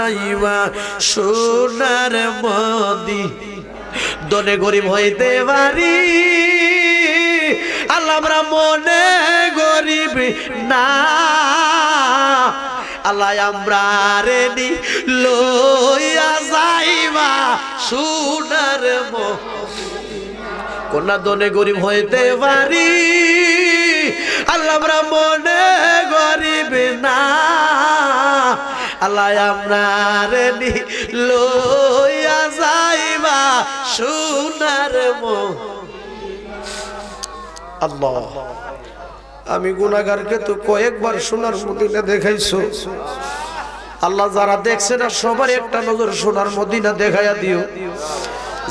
আইবা সোনার মদি। দনে গরিব হইতে পারি আল্লাহ আমরা মনে গরিব না। আল্লাহ আমরা রেডি লইয়া যাইবা, সোনার কন্যা দনে গরিব হইতে পারি আল্লাহ আমরা মনে গরিব না। আল্লাহ আমরা রেডি লইয়া যাইবা সোনার আল্লাহ, আমি গুনাগারকে তো কয়েকবার সোনার মদিনা দেখাইছো। আল্লাহ যারা দেখছে না, সবার একটা নজর সোনার মদিনা দেখাইয়া দিও।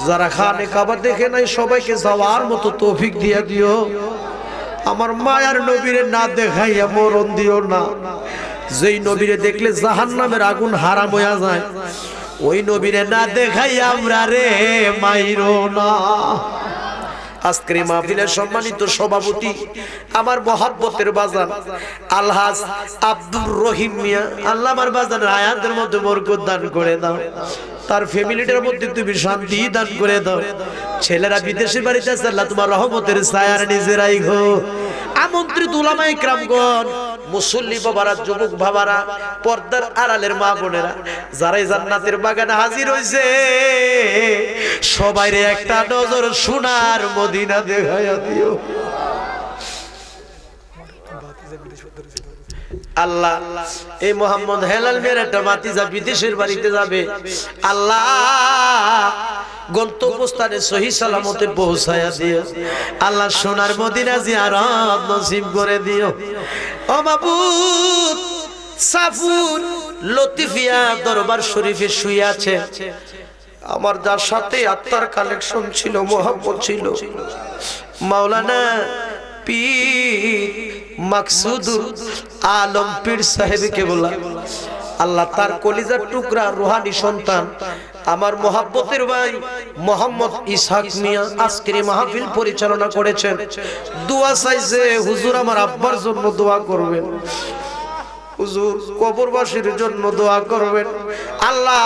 যারা খানে কাবা দেখে নাই, সবাইকে যাওয়ার মতো তৌফিক দিয়া দিও। আমার মায়ার নবীরে না দেখাইয়া মরণ দিও না। যেই নবীরে দেখলে জাহান নামের আগুন হারাম হইয়া যায়। ওই নবীরে না দেখাই আমরা রে মাইরো না। আজকের মাহফিলের সম্মানিত সভাপতি আমার মহাব্বতের বাজান, আলহাজ আব্দুর রহিম মিয়া। আল্লাহ আমার বাজান আয়াতের মধ্যে বরকত দান করে দাও। তার ফ্যামিলিটার মধ্যে তুমি শান্তি দান করে দাও। ছেলেরা বিদেশের বাড়িতে আছে, আল্লাহ তোমার রহমতের ছায়ার নিজেরাই ঘো আমন্ত্রিত উলামায়ে ক্রামগণ মুসল্লি বাবারা, যুবক বাবারা, পর্দার আড়ালের মা বোনেরা, যারাই জান্নাতের বাগানে হাজির হইছে, সবাইরে একটা নজর সোনার মদিনা দেখাইয়া দিও। আল্লাহ, এই মোহাম্মদ হেলাল মেয়ের একটা বাতিজা বিদেশের বাড়িতে যাবে। আল্লাহ, গন্তব্যস্থানে সহি সালামতে পৌঁছায়া দিও। আল্লাহ সোনার মদিনা জিয়ারত নসিব করে দিও। ও মাবুদ, সাফুন, লতিফিয়া দরবার শরীফে শুয়ে আছে। আমার যার সাথে আত্মার কালেকশন ছিল মোহাম্মদ ছিল। মাওলানা পীর মাকসুদুল আলম পীর সাহেবকে বলা আল্লাহ তার কলিজার টুকরা রুহানি সন্তান, আমার মহাব্বতের ভাই মোহাম্মদ ইসহাক মিয়া আজকের মাহফিল পরিচালনা করেছেন। দোয়া চাইছে, হুজুর আমার আব্বার জন্য দোয়া করবেন। হুজুর কবরবাসীর জন্য দোয়া করবেন। আল্লাহ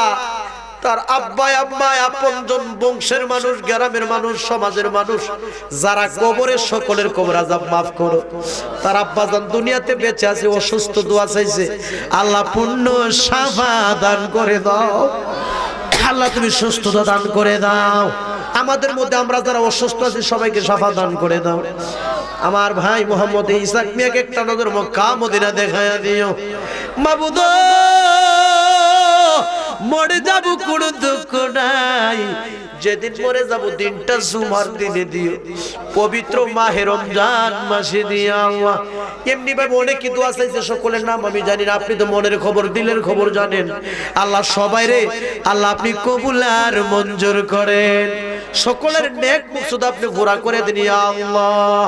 তার আব্বাই আব্বাই আপনজন, বংশের মানুষ, গ্রামের মানুষ, সমাজের মানুষ, যারা কবরের সকলের কবর আজাব মাফ করো। তার আব্বাজান দুনিয়াতে বেঁচে আছে, অসুস্থ দোয়া চাইছে। আল্লাহ পূর্ণ সাফা দান করে দাও। আল্লাহ তুমি সুস্থতা দান করে দাও। আমাদের মধ্যে আমরা যারা অসুস্থ আছি, সবাইকে সাফা দান করে দাও। আমার ভাই মোহাম্মদ ইসাক মিয়াকে একটা নজর মক্কা মদিনা দেখায়া দিও। মাবুদ! মরে যাব কোন দুঃখ নাই। যেদিন মরে যাব দিনটা জুমার দিনে দিও। পবিত্র মাহে রমজান মাসে দিয়ে আল্লাহ। এমনি ভাবে অনেকে দোয়া চাইছে সকলের নাম, আমি জানি না, আপনি তো মনের খবর, দিলের খবর জানেন। আল্লাহ সবাই রে, আল্লাহ আপনি কবুল আর মঞ্জুর করেন। সকলের নেক মুকসুদ আপনি পুরা করে দিন আল্লাহ।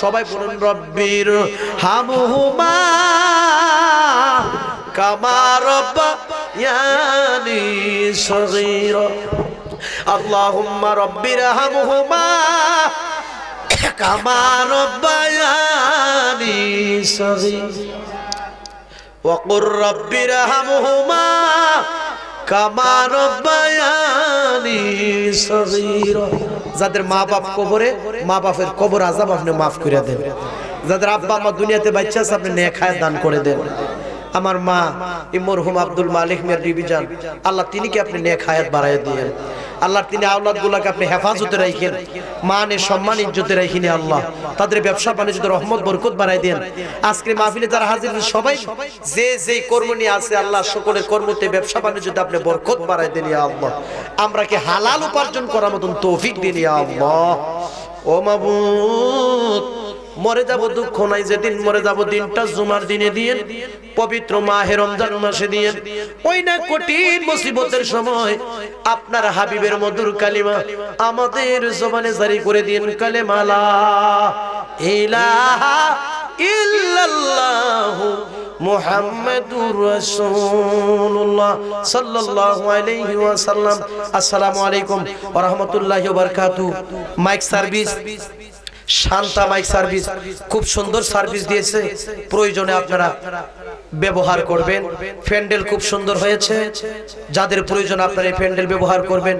সবাই বলুন, রব্বির হামহুমা, কামা রব্বায়ানি সগীরা اللهم رب ارحمهما كما ربياني صغيرا وقل رب ارحمهما কামা রব্বায়ানি সগীরা যাদের মা বাপ কবরে মা বাপের কবর আযাব আপনি মাফ করে দেন যাদের আব্বা মা দুনিয়াতে বাচ্চা আছে আপনি নেক হায়াত দান করে দেন আমার মা ইমরহুম আব্দুল মালিক মিয়ার বিবি জান আল্লাহ তিনি কি আপনি নেক হায়াত বাড়ায় দিয়েন। আল্লাহ তিনি আওলাদ গুলাকে আপনি হেফাজতে রাখেন মানে সম্মান, ইজ্জতে রাখিনি আল্লাহ। তাদের ব্যবসা বাণিজ্য রহমত, বরকত বাড়াই দেন আজকে মাহফিলে যারা হাজির সবাই যে যে কর্ম নিয়ে আছে, আল্লাহ সকলের কর্মতে ব্যবসা, বাণিজ্যতে আপনি বরকত বাড়াই দেন ইয়া আল্লাহ। আমরা কি হালাল উপার্জন করার মতন তৌফিক দিন ইয়া আল্লাহ? ও মাবুদ মরে যাব দুঃখ নাই, যেদিন মরে যাব দিনটা জুমার দিনে দিয়ে পবিত্র মাহে রমজান মাসে দিয়ে ওই না কঠিন মুসিবতের সময় আপনার হাবিবের মধুর কালিমা আমাদের জবানে জারি করে দিন কালেমালা ইলাহা আলাইহি ওয়াসাল্লাম। আসসালামু আলাইকুম ওয়া রাহমাতুল্লাহি mike service. Shanta mike service খুব সুন্দর সার্ভিস দিয়েছে। প্রয়োজনে আপনারা ব্যবহার করবেন। ফ্যান্ডেল খুব সুন্দর হয়েছে। যাদের প্রয়োজন আপনারা এই ফ্যান্ডেল ব্যবহার করবেন।